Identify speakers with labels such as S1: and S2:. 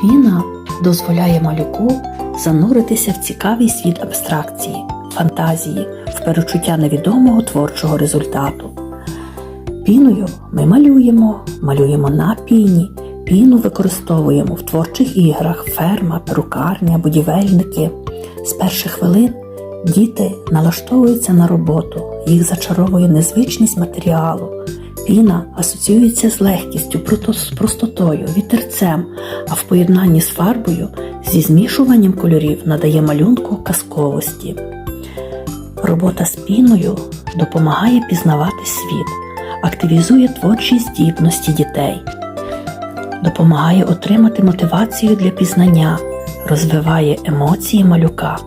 S1: Піна дозволяє малюку зануритися в цікавий світ абстракції, фантазії, в перечуття невідомого творчого результату. Піною ми малюємо, малюємо на піні, піну використовуємо в творчих іграх, ферма, перукарня, будівельники. З перших хвилин діти налаштовуються на роботу, їх зачаровує незвичність матеріалу. Піна асоціюється з легкістю, з простотою, вітерцем, а в поєднанні з фарбою зі змішуванням кольорів надає малюнку казковості. Робота з піною допомагає пізнавати світ, активізує творчі здібності дітей, допомагає отримати мотивацію для пізнання, розвиває емоції малюка.